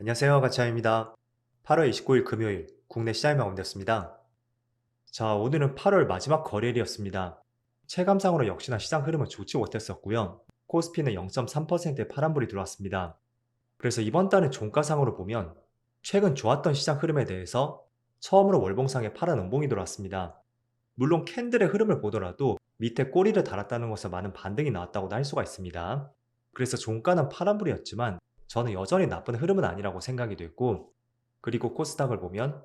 안녕하세요. 가차입니다. 8월 29일 금요일 국내 시장이 마감되었습니다. 자, 오늘은 8월 마지막 거래일이었습니다. 체감상으로 역시나 시장 흐름은 좋지 못했었고요. 코스피는 0.3%의 파란불이 들어왔습니다. 그래서 이번 달은 종가상으로 보면 최근 좋았던 시장 흐름에 대해서 처음으로 월봉상에 파란 음봉이 들어왔습니다. 물론 캔들의 흐름을 보더라도 밑에 꼬리를 달았다는 것은 많은 반등이 나왔다고도 할 수가 있습니다. 그래서 종가는 파란불이었지만 저는 여전히 나쁜 흐름은 아니라고 생각이 됐고 그리고 코스닥을 보면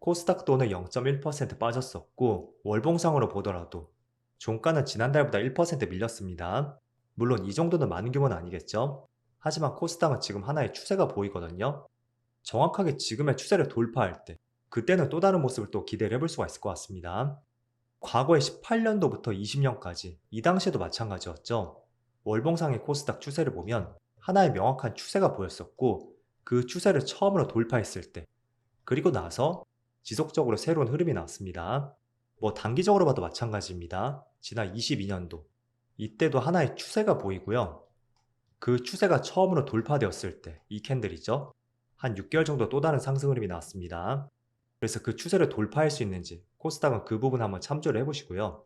코스닥도 오늘 0.1% 빠졌었고 월봉상으로 보더라도 종가는 지난달보다 1% 밀렸습니다. 물론 이 정도는 많은 규모는 아니겠죠. 하지만 코스닥은 지금 하나의 추세가 보이거든요. 정확하게 지금의 추세를 돌파할 때 그때는 또 다른 모습을 또 기대를 해볼 수가 있을 것 같습니다. 과거의 18년도부터 20년까지 이 당시에도 마찬가지였죠. 월봉상의 코스닥 추세를 보면 하나의 명확한 추세가 보였었고 그 추세를 처음으로 돌파했을 때 그리고 나서 지속적으로 새로운 흐름이 나왔습니다. 뭐 단기적으로 봐도 마찬가지입니다. 지난 22년도 이때도 하나의 추세가 보이고요. 그 추세가 처음으로 돌파되었을 때 이 캔들이죠. 한 6개월 정도 또 다른 상승 흐름이 나왔습니다. 그래서 그 추세를 돌파할 수 있는지 코스닥은 그 부분 한번 참조를 해보시고요.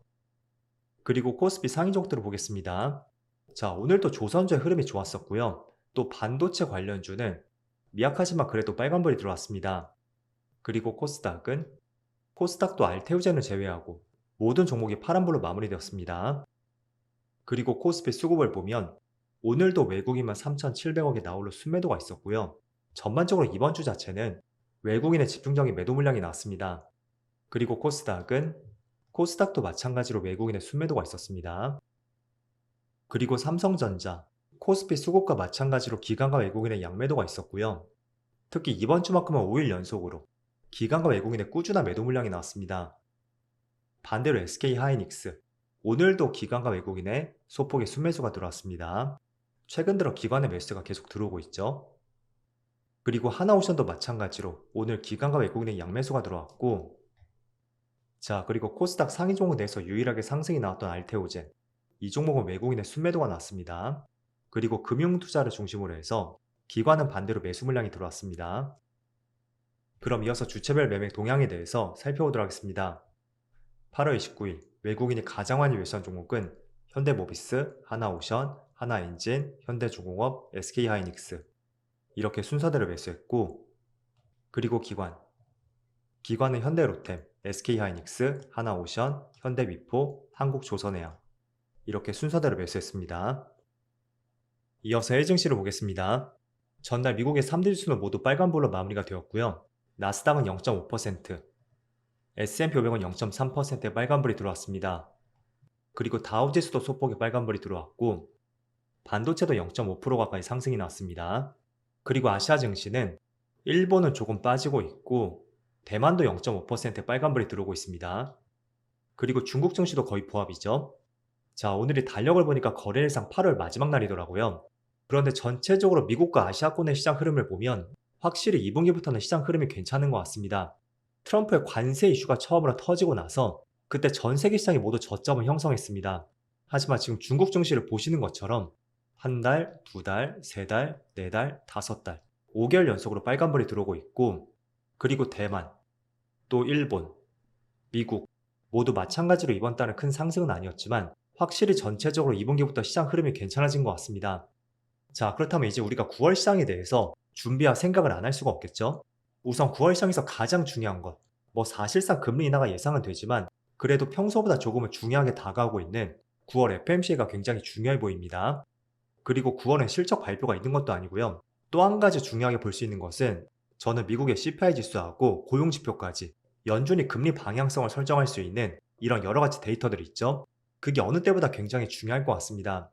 그리고 코스피 상위 종목들을 보겠습니다. 자, 오늘도 조선주의 흐름이 좋았었고요. 또 반도체 관련주는 미약하지만 그래도 빨간불이 들어왔습니다. 그리고 코스닥은 코스닥도 알테우젠을 제외하고 모든 종목이 파란불로 마무리되었습니다. 그리고 코스피 수급을 보면 오늘도 외국인만 3,700억의 나홀로 순매도가 있었고요. 전반적으로 이번 주 자체는 외국인의 집중적인 매도 물량이 나왔습니다. 그리고 코스닥은 코스닥도 마찬가지로 외국인의 순매도가 있었습니다. 그리고 삼성전자, 코스피 수급과 마찬가지로 기관과 외국인의 양매도가 있었고요. 특히 이번 주만큼은 5일 연속으로 기관과 외국인의 꾸준한 매도 물량이 나왔습니다. 반대로 SK 하이닉스, 오늘도 기관과 외국인의 소폭의 순매수가 들어왔습니다. 최근 들어 기관의 매수가 계속 들어오고 있죠. 그리고 하나오션도 마찬가지로 오늘 기관과 외국인의 양매수가 들어왔고 자 그리고 코스닥 상위 종목 내에서 유일하게 상승이 나왔던 알테오젠 이 종목은 외국인의 순매도가 났습니다. 그리고 금융 투자를 중심으로 해서 기관은 반대로 매수 물량이 들어왔습니다. 그럼 이어서 주체별 매매 동향에 대해서 살펴보도록 하겠습니다. 8월 29일 외국인이 가장 많이 매수한 종목은 현대모비스, 하나오션, 하나엔진, 현대중공업, SK하이닉스 이렇게 순서대로 매수했고 그리고 기관 기관은 현대로템, SK하이닉스, 하나오션, 현대미포, 한국조선해양 이렇게 순서대로 매수했습니다. 이어서 해증시를 보겠습니다. 전날 미국의 3대 지수는 모두 빨간불로 마무리가 되었고요. 나스닥은 0.5%, S&P 500은 0.3%의 빨간불이 들어왔습니다. 그리고 다우지수도 소폭의 빨간불이 들어왔고 반도체도 0.5% 가까이 상승이 나왔습니다. 그리고 아시아 증시는 일본은 조금 빠지고 있고 대만도 0.5%의 빨간불이 들어오고 있습니다. 그리고 중국 증시도 거의 보합이죠. 자, 오늘이 달력을 보니까 거래일상 8월 마지막 날이더라고요. 그런데 전체적으로 미국과 아시아권의 시장 흐름을 보면 확실히 2분기부터는 시장 흐름이 괜찮은 것 같습니다. 트럼프의 관세 이슈가 처음으로 터지고 나서 그때 전 세계 시장이 모두 저점을 형성했습니다. 하지만 지금 중국 증시를 보시는 것처럼 한 달, 두 달, 세 달, 네 달, 다섯 달, 5개월 연속으로 빨간불이 들어오고 있고 그리고 대만, 또 일본, 미국 모두 마찬가지로 이번 달은 큰 상승은 아니었지만 확실히 전체적으로 2분기부터 시장 흐름이 괜찮아진 것 같습니다. 자, 그렇다면 이제 우리가 9월 시장에 대해서 준비와 생각을 안 할 수가 없겠죠? 우선 9월 시장에서 가장 중요한 것, 뭐 사실상 금리 인하가 예상은 되지만 그래도 평소보다 조금은 중요하게 다가오고 있는 9월 FMC가 굉장히 중요해 보입니다. 그리고 9월엔 실적 발표가 있는 것도 아니고요. 또 한 가지 중요하게 볼 수 있는 것은 저는 미국의 CPI 지수하고 고용 지표까지 연준이 금리 방향성을 설정할 수 있는 이런 여러 가지 데이터들이 있죠. 그게 어느 때보다 굉장히 중요할 것 같습니다.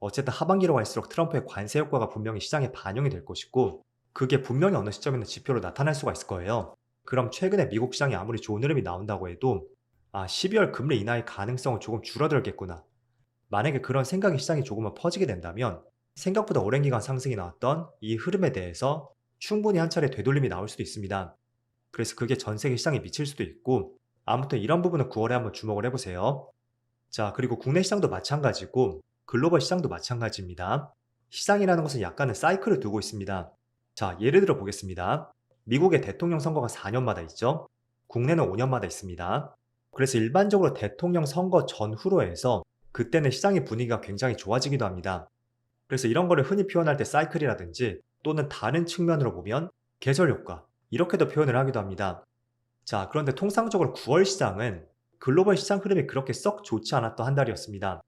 어쨌든 하반기로 갈수록 트럼프의 관세 효과가 분명히 시장에 반영이 될 것이고 그게 분명히 어느 시점에는 지표로 나타날 수가 있을 거예요. 그럼 최근에 미국 시장이 아무리 좋은 흐름이 나온다고 해도 아 12월 금리 인하의 가능성은 조금 줄어들겠구나. 만약에 그런 생각이 시장에 조금만 퍼지게 된다면 생각보다 오랜 기간 상승이 나왔던 이 흐름에 대해서 충분히 한 차례 되돌림이 나올 수도 있습니다. 그래서 그게 전 세계 시장에 미칠 수도 있고 아무튼 이런 부분은 9월에 한번 주목을 해보세요. 자 그리고 국내 시장도 마찬가지고 글로벌 시장도 마찬가지입니다. 시장이라는 것은 약간의 사이클을 두고 있습니다. 자, 예를 들어 보겠습니다. 미국의 대통령 선거가 4년마다 있죠. 국내는 5년마다 있습니다. 그래서 일반적으로 대통령 선거 전후로 해서 그때는 시장의 분위기가 굉장히 좋아지기도 합니다. 그래서 이런 거를 흔히 표현할 때 사이클이라든지 또는 다른 측면으로 보면 계절 효과 이렇게도 표현을 하기도 합니다. 자, 그런데 통상적으로 9월 시장은 글로벌 시장 흐름이 그렇게 썩 좋지 않았던 한 달이었습니다.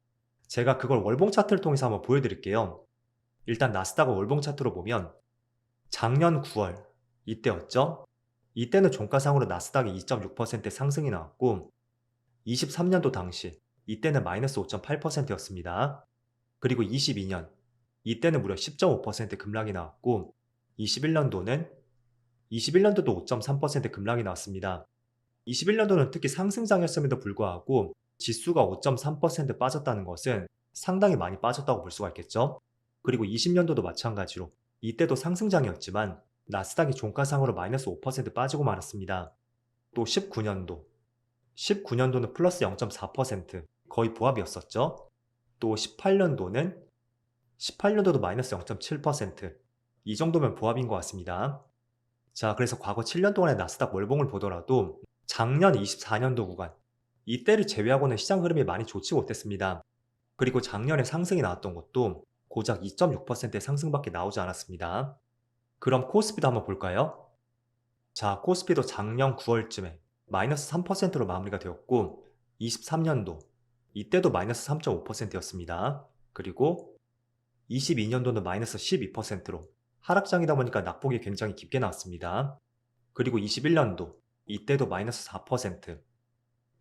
제가 그걸 월봉 차트를 통해서 한번 보여드릴게요. 일단 나스닥 월봉 차트로 보면 작년 9월 이때였죠. 이때는 종가상으로 나스닥이 2.6% 상승이 나왔고 23년도 당시 이때는 마이너스 5.8%였습니다. 그리고 22년 이때는 무려 10.5% 급락이 나왔고 21년도는 21년도도 5.3% 급락이 나왔습니다. 21년도는 특히 상승장이었음에도 불구하고 지수가 5.3% 빠졌다는 것은 상당히 많이 빠졌다고 볼 수가 있겠죠. 그리고 20년도도 마찬가지로 이때도 상승장이었지만 나스닥이 종가상으로 마이너스 5% 빠지고 말았습니다. 또 19년도 19년도는 플러스 0.4% 거의 보합이었었죠. 또 18년도는 18년도도 마이너스 0.7%이 정도면 보합인 것 같습니다. 자, 그래서 과거 7년 동안의 나스닥 월봉을 보더라도 작년 24년도 구간 이때를 제외하고는 시장 흐름이 많이 좋지 못했습니다. 그리고 작년에 상승이 나왔던 것도 고작 2.6%의 상승밖에 나오지 않았습니다. 그럼 코스피도 한번 볼까요? 자, 코스피도 작년 9월쯤에 마이너스 3%로 마무리가 되었고 23년도 이때도 마이너스 3.5%였습니다. 그리고 22년도는 마이너스 12%로 하락장이다 보니까 낙폭이 굉장히 깊게 나왔습니다. 그리고 21년도 이때도 마이너스 4%,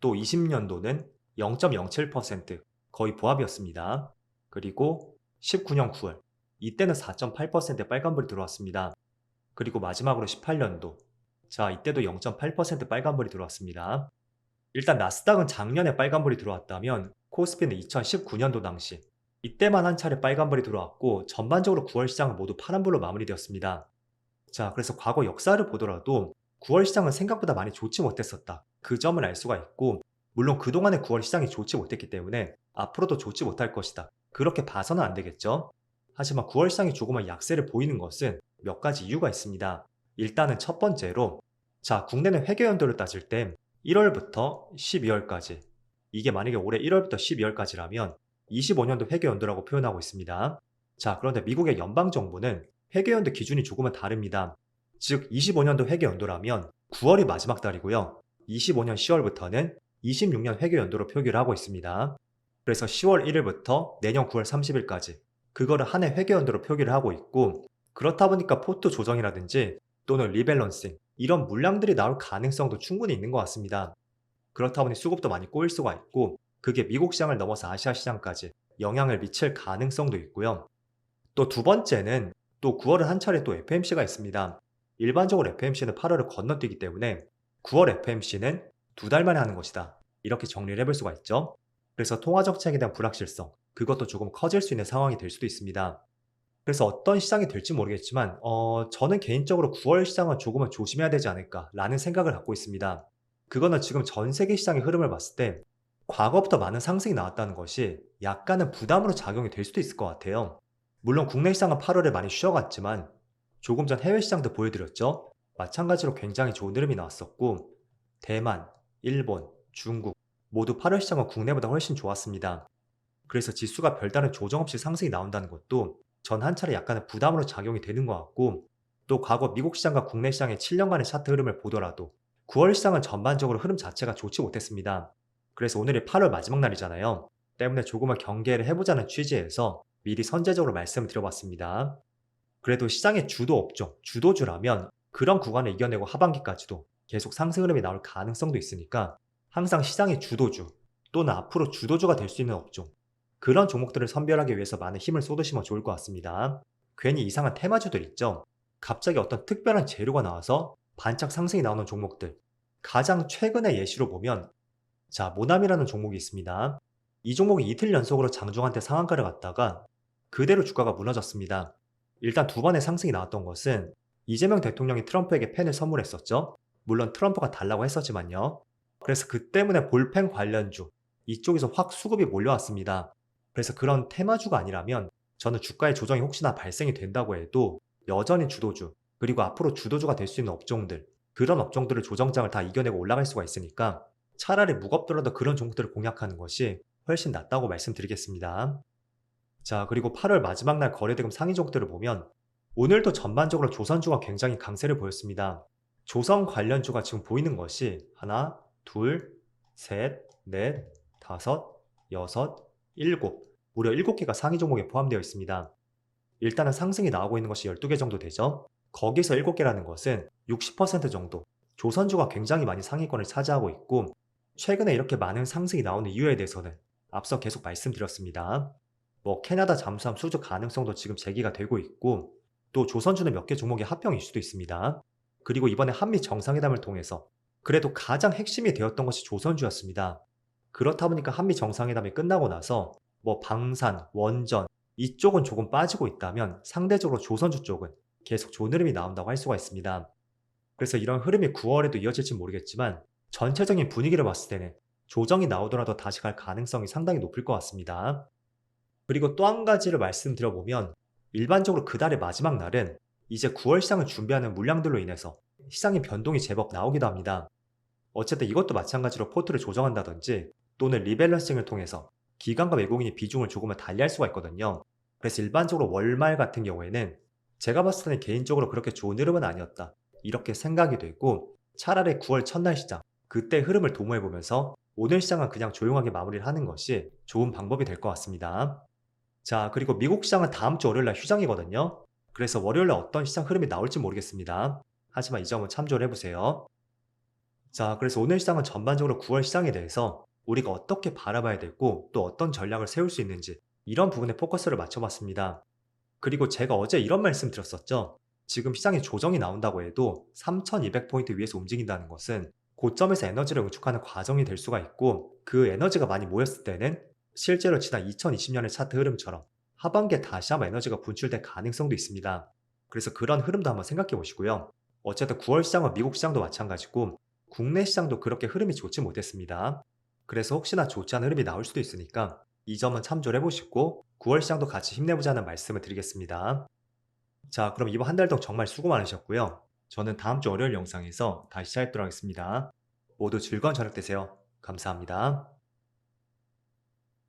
또 20년도는 0.07% 거의 보합이었습니다. 그리고 19년 9월 이때는 4.8%의 빨간불이 들어왔습니다. 그리고 마지막으로 18년도 자 이때도 0.8% 빨간불이 들어왔습니다. 일단 나스닥은 작년에 빨간불이 들어왔다면 코스피는 2019년도 당시 이때만 한 차례 빨간불이 들어왔고 전반적으로 9월 시장은 모두 파란불로 마무리되었습니다. 자 그래서 과거 역사를 보더라도 9월 시장은 생각보다 많이 좋지 못했었다. 그 점을 알 수가 있고 물론 그동안의 9월 시장이 좋지 못했기 때문에 앞으로도 좋지 못할 것이다. 그렇게 봐서는 안 되겠죠. 하지만 9월 시장이 조금만 약세를 보이는 것은 몇 가지 이유가 있습니다. 일단은 첫 번째로 자 국내는 회계 연도를 따질 때 1월부터 12월까지 이게 만약에 올해 1월부터 12월까지라면 25년도 회계 연도라고 표현하고 있습니다. 자 그런데 미국의 연방 정부는 회계 연도 기준이 조금은 다릅니다. 즉 25년도 회계 연도라면 9월이 마지막 달이고요. 25년 10월부터는 26년 회계 연도로 표기를 하고 있습니다. 그래서 10월 1일부터 내년 9월 30일까지 그거를 한 해 회계 연도로 표기를 하고 있고 그렇다 보니까 포트 조정이라든지 또는 리밸런싱 이런 물량들이 나올 가능성도 충분히 있는 것 같습니다. 그렇다 보니 수급도 많이 꼬일 수가 있고 그게 미국 시장을 넘어서 아시아 시장까지 영향을 미칠 가능성도 있고요. 또 두 번째는 또 9월은 한 차례 또 FMC가 있습니다. 일반적으로 FMC는 8월을 건너뛰기 때문에 9월 FMC는 두 달 만에 하는 것이다. 이렇게 정리를 해볼 수가 있죠. 그래서 통화 정책에 대한 불확실성, 그것도 조금 커질 수 있는 상황이 될 수도 있습니다. 그래서 어떤 시장이 될지 모르겠지만, 어, 저는 개인적으로 9월 시장은 조금은 조심해야 되지 않을까라는 생각을 갖고 있습니다. 그거는 지금 전 세계 시장의 흐름을 봤을 때, 과거부터 많은 상승이 나왔다는 것이 약간은 부담으로 작용이 될 수도 있을 것 같아요. 물론 국내 시장은 8월에 많이 쉬어갔지만, 조금 전 해외 시장도 보여드렸죠. 마찬가지로 굉장히 좋은 흐름이 나왔었고, 대만, 일본, 중국, 모두 8월 시장은 국내보다 훨씬 좋았습니다. 그래서 지수가 별다른 조정 없이 상승이 나온다는 것도 전 한 차례 약간의 부담으로 작용이 되는 것 같고 또 과거 미국 시장과 국내 시장의 7년간의 차트 흐름을 보더라도 9월 시장은 전반적으로 흐름 자체가 좋지 못했습니다. 그래서 오늘이 8월 마지막 날이잖아요. 때문에 조금은 경계를 해보자는 취지에서 미리 선제적으로 말씀을 드려봤습니다. 그래도 시장의 주도 업종, 주도주라면 그런 구간을 이겨내고 하반기까지도 계속 상승 흐름이 나올 가능성도 있으니까 항상 시장의 주도주 또는 앞으로 주도주가 될 수 있는 업종 그런 종목들을 선별하기 위해서 많은 힘을 쏟으시면 좋을 것 같습니다. 괜히 이상한 테마주들 있죠? 갑자기 어떤 특별한 재료가 나와서 반짝 상승이 나오는 종목들 가장 최근의 예시로 보면 자 모남이라는 종목이 있습니다. 이 종목이 이틀 연속으로 장중한테 상한가를 갔다가 그대로 주가가 무너졌습니다. 일단 두 번의 상승이 나왔던 것은 이재명 대통령이 트럼프에게 펜을 선물했었죠. 물론 트럼프가 달라고 했었지만요. 그래서 그 때문에 볼펜 관련주 이쪽에서 확 수급이 몰려왔습니다. 그래서 그런 테마주가 아니라면 저는 주가의 조정이 혹시나 발생이 된다고 해도 여전히 주도주, 그리고 앞으로 주도주가 될 수 있는 업종들, 그런 업종들을 조정장을 다 이겨내고 올라갈 수가 있으니까 차라리 무겁더라도 그런 종목들을 공략하는 것이 훨씬 낫다고 말씀드리겠습니다. 자, 그리고 8월 마지막 날 거래대금 상위 종목들을 보면 오늘도 전반적으로 조선주가 굉장히 강세를 보였습니다. 조선 관련주가 지금 보이는 것이 하나, 둘, 셋, 넷, 다섯, 여섯, 일곱, 무려 7개가 상위 종목에 포함되어 있습니다. 일단은 상승이 나오고 있는 것이 12개 정도 되죠. 거기서 7개라는 것은 60% 정도 조선주가 굉장히 많이 상위권을 차지하고 있고 최근에 이렇게 많은 상승이 나오는 이유에 대해서는 앞서 계속 말씀드렸습니다. 뭐 캐나다 잠수함 수주 가능성도 지금 제기가 되고 있고 또 조선주는 몇 개 종목의 합병일 수도 있습니다. 그리고 이번에 한미 정상회담을 통해서 그래도 가장 핵심이 되었던 것이 조선주였습니다. 그렇다 보니까 한미 정상회담이 끝나고 나서 뭐 방산, 원전 이쪽은 조금 빠지고 있다면 상대적으로 조선주 쪽은 계속 좋은 흐름이 나온다고 할 수가 있습니다. 그래서 이런 흐름이 9월에도 이어질지 모르겠지만 전체적인 분위기를 봤을 때는 조정이 나오더라도 다시 갈 가능성이 상당히 높을 것 같습니다. 그리고 또 한 가지를 말씀드려보면 일반적으로 그 달의 마지막 날은 이제 9월 시장을 준비하는 물량들로 인해서 시장의 변동이 제법 나오기도 합니다. 어쨌든 이것도 마찬가지로 포트를 조정한다든지 또는 리밸런싱을 통해서 기관과 외국인이 비중을 조금은 달리할 수가 있거든요. 그래서 일반적으로 월말 같은 경우에는 제가 봤을 때는 개인적으로 그렇게 좋은 흐름은 아니었다. 이렇게 생각이 되고 차라리 9월 첫날 시장 그때 흐름을 도모해 보면서 오늘 시장은 그냥 조용하게 마무리를 하는 것이 좋은 방법이 될 것 같습니다. 자, 그리고 미국 시장은 다음 주 월요일 날 휴장이거든요. 그래서 월요일 날 어떤 시장 흐름이 나올지 모르겠습니다. 하지만 이 점은 참조를 해보세요. 자, 그래서 오늘 시장은 전반적으로 9월 시장에 대해서 우리가 어떻게 바라봐야 되고 또 어떤 전략을 세울 수 있는지 이런 부분에 포커스를 맞춰봤습니다. 그리고 제가 어제 이런 말씀 드렸었죠. 지금 시장에 조정이 나온다고 해도 3200포인트 위에서 움직인다는 것은 고점에서 에너지를 응축하는 과정이 될 수가 있고 그 에너지가 많이 모였을 때는 실제로 지난 2020년의 차트 흐름처럼 하반기에 다시 한번 에너지가 분출될 가능성도 있습니다. 그래서 그런 흐름도 한번 생각해 보시고요. 어쨌든 9월 시장은 미국 시장도 마찬가지고 국내 시장도 그렇게 흐름이 좋지 못했습니다. 그래서 혹시나 좋지 않은 흐름이 나올 수도 있으니까 이 점은 참조를 해보시고 9월 시장도 같이 힘내보자는 말씀을 드리겠습니다. 자, 그럼 이번 한 달 동안 정말 수고 많으셨고요. 저는 다음 주 월요일 영상에서 다시 찾아뵙도록 하겠습니다. 모두 즐거운 저녁 되세요. 감사합니다.